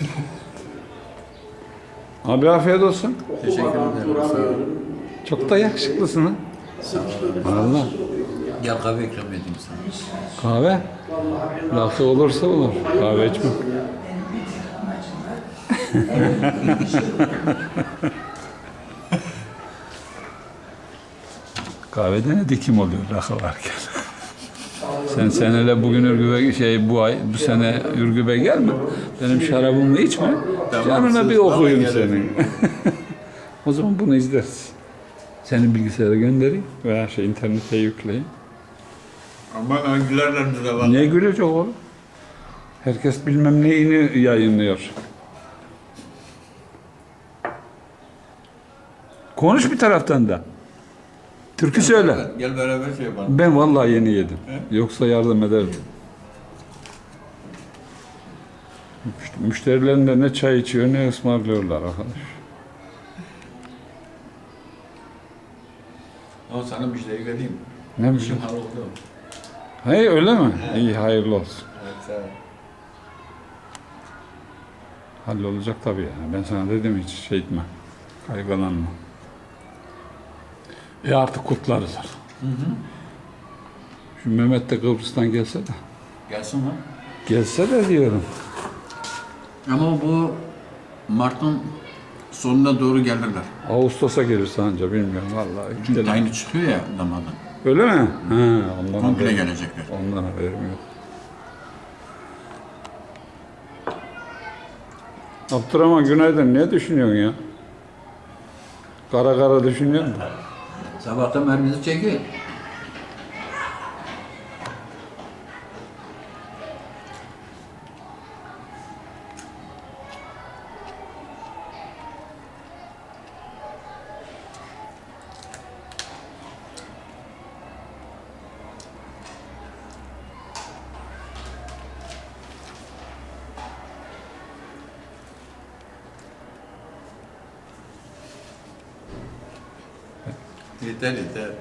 Abi afiyet olsun. Teşekkür ederim. Sağ ol. Çok da yakışıklısın ha. Valla. Gel kahve ikram edeyim sana. Kahve? Lafı olursa olur. Kahve içmem. Kahvede ne dikim oluyor rakı varken. Sen senele bugün Ürgüp'e şey bu ay bu sene Ürgüp'e gelme. Benim şarabımı içme. Canına bir okuyayım senin. o zaman bunu izleriz. Seni bilgisayara göndereyim veya şey internete yükleyeyim. Aman hangilerden de var. Ne gülecek oğlum? Herkes bilmem neyini yayınlıyor. Konuş bir taraftan da. Türkü söyle. Gel beraber şey yapalım. Ben vallahi yeni yedim. Yoksa yardım ederdim. Müş- Müşterilerinde ne çay içiyor ne ısmarlıyorlar arkadaş. Ama sana müjdeyi vereyim. Ne bileyim. halloldu. Hey öyle mi? İyi hayırlı olsun. Evet sağ ol. Hallolacak tabii yani. Ben sana dedim hiç şey etme. Kaygılanma. E artık kutlarız. Şu Mehmet de Kıbrıs'tan gelse de. Gelsin lan. Gelse de diyorum. Ama bu Mart'ın sonuna doğru gelirler. Ağustos'a gelirse anca bilmiyorum vallahi. Çünkü Gidelim. tayini çıkıyor ya damadın. Öyle mi? Ha, ondan Komple haberim- gelecekler. Ondan haberim yok. Abdurrahman günaydın. Ne düşünüyorsun ya? Kara kara düşünüyorsun da. Sabahtan mermizi çekiyor. دي تاني تاني